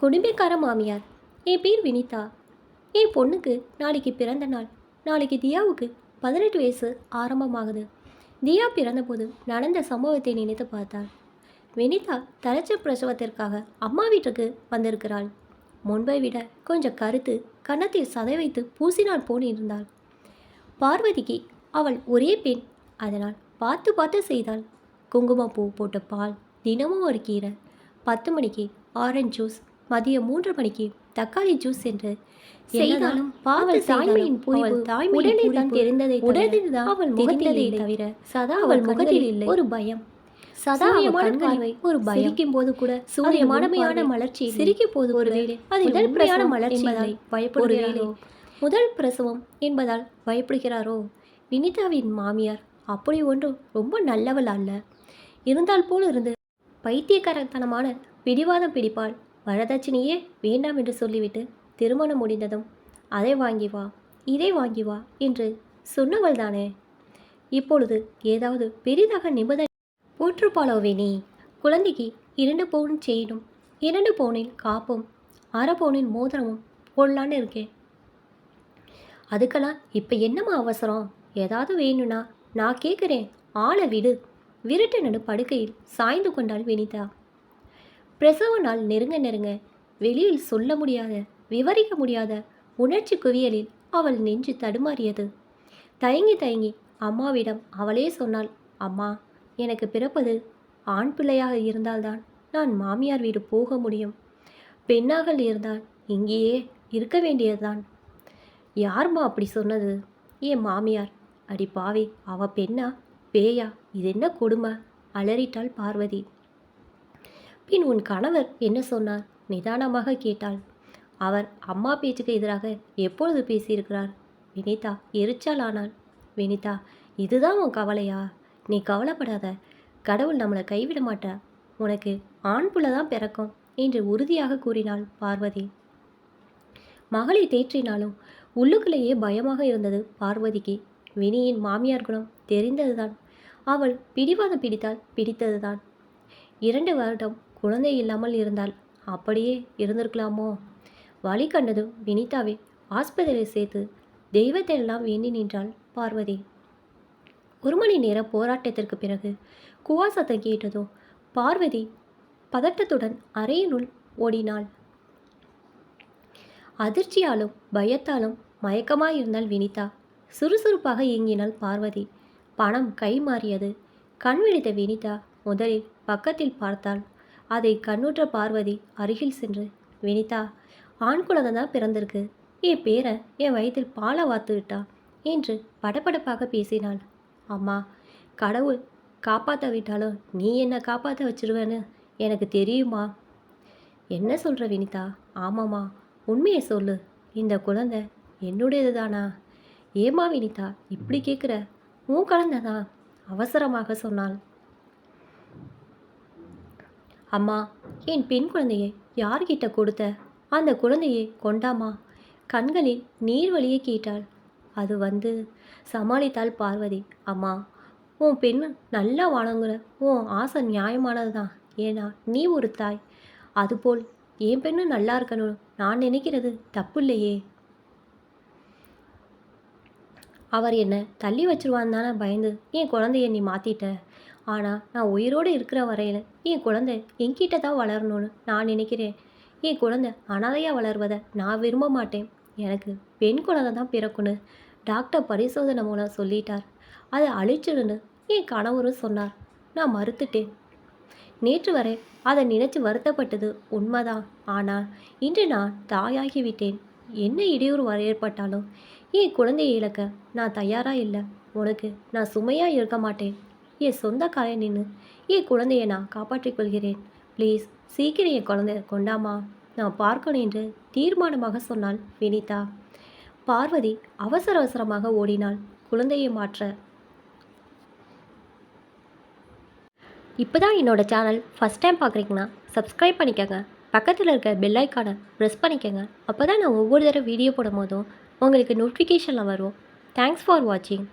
குடும்பக்கார மாமியார். என் பேர் வினிதா என் பொண்ணுக்கு நாளைக்கு பிறந்த நாள். நாளைக்கு தியாவுக்கு பதினெட்டு வயசு ஆரம்பமாகுது. தியா பிறந்தபோது நடந்த சம்பவத்தை நினைத்து பார்த்தாள். வினிதா தலைச்ச பிரசவத்திற்காக அம்மா வீட்டுக்கு வந்திருக்கிறாள். முன்பை விட கொஞ்சம் கருத்து கன்னத்தில் சதை வைத்து பூசினால் போனிருந்தாள் இருந்தாள். பார்வதிக்கு அவள் ஒரே பெண். அதனால் பார்த்து பார்த்து செய்தாள். குங்குமப்பூ போட்ட பால் தினமும் ஒரு கீரை. பத்து மணிக்கு ஆரஞ்சு ஜூஸ் மதியம் மூன்று மணிக்கு தக்காளி ஜூஸ் என்று. செய்தாலும் அவள் தாய்மையின் புரிவு உடனே தான் தெரிந்ததை உடலில் தான் அவள் முகத்திலே தவிர சதா அவள் முகத்தில் இல்லை. ஒரு பயம். சதா அவள் கண்களை ஒரு பயம். போது கூட சூரியமானமையான மலர்ச்சி சிரிக்கும் போது ஒரு வேளை அது முதல்மையான மலர்ச்சி பயப்படுகிறாரோ? முதல் பிரசவம் என்பதால் பயப்படுகிறாரோ? வினிதாவின் மாமியார். அப்படி ஒன்றும் ரொம்ப நல்லவள் அல்ல. இருந்தால் போல் இருந்து பைத்தியக்காரத்தனமான பிடிவாதம் பிடிப்பாள். வரதட்சணையே வேண்டாம் என்று சொல்லிவிட்டு திருமணம் முடிந்ததும் அதை வாங்கி வா இதை வாங்கி வா என்று சொன்னவள் தானே. இப்பொழுது ஏதாவது பெரிதாக நிபந்தனை போற்றுப்பாளோவே நீ. குழந்தைக்கு இரண்டு பவுன் செயினும் இரண்டு பவுனில் காப்பும் அரை பவுனில் மோதிரமும் போடலான்னு இருக்கேன். அதுக்கெல்லாம் இப்போ என்னம்மா அவசரம்? ஏதாவது வேணும்னா நான் கேட்குறேன் ஆளை விடு. விருட்டு நடு படுக்கையில் சாய்ந்து கொண்டாள் வினிதா. பிரசவ நாள் நெருங்க நெருங்க. வெளியில் சொல்ல முடியாத விவரிக்க முடியாத உணர்ச்சி குவியலில் அவள் நெஞ்சு தடுமாறியது. தயங்கி தயங்கி அம்மாவிடம் அவளே சொன்னாள் அம்மா எனக்கு பிறப்பது ஆண் பிள்ளையாக இருந்தால்தான் நான் மாமியார் வீடு போக முடியும். பெண்ணாக இருந்தால் இங்கேயே இருக்க வேண்டியதுதான். யார்மா அப்படி சொன்னது? ஏன் மாமியார். அடி பாவி அவ பெண்ணா? பேயா? இது என்ன கொடுமை? அலறிட்டாள் பார்வதி. பின் உன் கணவர் என்ன சொன்னார்? நிதானமாக கேட்டாள். அவர் அம்மா பேச்சுக்கு எதிராக எப்பொழுது பேசியிருக்கிறார்? வினிதா எரிச்சல் ஆனாள். வினிதா இதுதான் உன் கவலையா? நீ கவலைப்படாத. கடவுள் நம்மளை கைவிட மாட்டார். உனக்கு ஆண் புள்ள தான் பிறக்கும் என்று உறுதியாக கூறினாள் பார்வதி. மகளை தேற்றினாலும் உள்ளுக்குள்ளேயே பயமாக இருந்தது பார்வதிக்கு. வினியின் மாமியார் குணம் தெரிந்ததுதான். அவள் பிடிவாதம் பிடித்தால் பிடித்ததுதான். இரண்டு வருடம் குழந்தை இல்லாமல் இருந்தால் அப்படியே இருந்திருக்கலாமோ? வழி கண்டதும் வினிதாவை ஆஸ்பத்திரியில் சேர்த்து தெய்வத்தை எல்லாம் வேண்டி நின்றாள் பார்வதி. ஒரு மணி நேர போராட்டத்திற்கு பிறகு குவா சத்தம் கேட்டதும் பார்வதி பதட்டத்துடன் அறையினுள் ஓடினாள். அதிர்ச்சியாலும் பயத்தாலும் மயக்கமாயிருந்தாள் வினிதா. சுறுசுறுப்பாக இயங்கினாள் பார்வதி. பணம் கை மாறியது. கண் விழித்த வினிதா முதலில் பக்கத்தில் பார்த்தாள். அதை கண்ணுற்ற பார்வதி அருகில் சென்று வினிதா ஆண் குழந்தை தான் பிறந்திருக்கு. என் பேரை என் வயதில் பாலை வாத்து விட்டா? என்று படபடப்பாக பேசினாள். அம்மா கடவுள் காப்பாற்ற விட்டாலும் நீ என்னை காப்பாற்ற வச்சிருவேன்னு எனக்கு தெரியுமா? என்ன சொல்கிற வினிதா? ஆமாம்மா உண்மையை சொல்லு. இந்த குழந்தை என்னுடையது தானா ஏமா வினிதா இப்படி கேட்குற உன் குழந்தை தான் அவசரமாக சொன்னாள். அம்மா என் பெண் குழந்தையை யார்கிட்ட கொடுத்த? அந்த குழந்தையை கொண்டாமா? கண்களில் நீர் வழியே கேட்டாள். அது வந்து சமாளித்தாள் பார்வதி. அம்மா உன் பெண் நல்லா வணங்குற உன் ஆசை நியாயமானது தான் ஏன்னா நீ ஒரு தாய். அதுபோல் என் பெண்ணு நல்லா இருக்கணும் நான் நினைக்கிறது தப்பு இல்லையே அவர் என்னை தள்ளி வச்சிருவான்னு தானே பயந்து என் குழந்தைய நீ மாற்றிட்ட ஆனால் நான் உயிரோடு இருக்கிற வரையில் என் குழந்தை என்கிட்ட தான் வளரணும்னு நான் நினைக்கிறேன். என் குழந்தை அனாதையாக வளர்வதை நான் விரும்ப மாட்டேன். எனக்கு பெண் குழந்தை தான் பிறக்கணும் டாக்டர் பரிசோதனை மூலம் சொல்லிட்டார். அதை அழிச்சிடுன்னு என் கணவரும் சொன்னார். நான் மறுத்துட்டேன். நேற்று வரை அதை நினைச்சு வருத்தப்பட்டது உண்மைதான். ஆனால் இன்று நான் தாயாகிவிட்டேன். என்ன இடையூறு வர ஏற்பட்டாலும் என் குழந்தையை இழக்க நான் தயாராக இல்லை. உனக்கு நான் சுமையாக இருக்க மாட்டேன். என் சொந்த காலை நின்று என் குழந்தையை நான் காப்பாற்றிக் கொள்கிறேன். ப்ளீஸ் சீக்கிரம் என் குழந்தைய கொண்டாமா? நான் பார்க்கணும் என்று தீர்மானமாக சொன்னாள் வினிதா. பார்வதி அவசர அவசரமாக ஓடினாள். குழந்தையை மாற்ற. இப்போ தான் என்னோடய சேனல் ஃபஸ்ட் டைம் பார்க்குறீங்கன்னா சப்ஸ்கிரைப் பண்ணிக்கோங்க. பக்கத்தில் இருக்க பெல் ஐக்கானை ப்ரெஸ் பண்ணிக்கோங்க. அப்போ தான் நான் ஒவ்வொரு தடவை வீடியோ போடும் போதும் உங்களுக்கு நோட்டிஃபிகேஷனில் வரும். தேங்க்ஸ் ஃபார் வாட்சிங்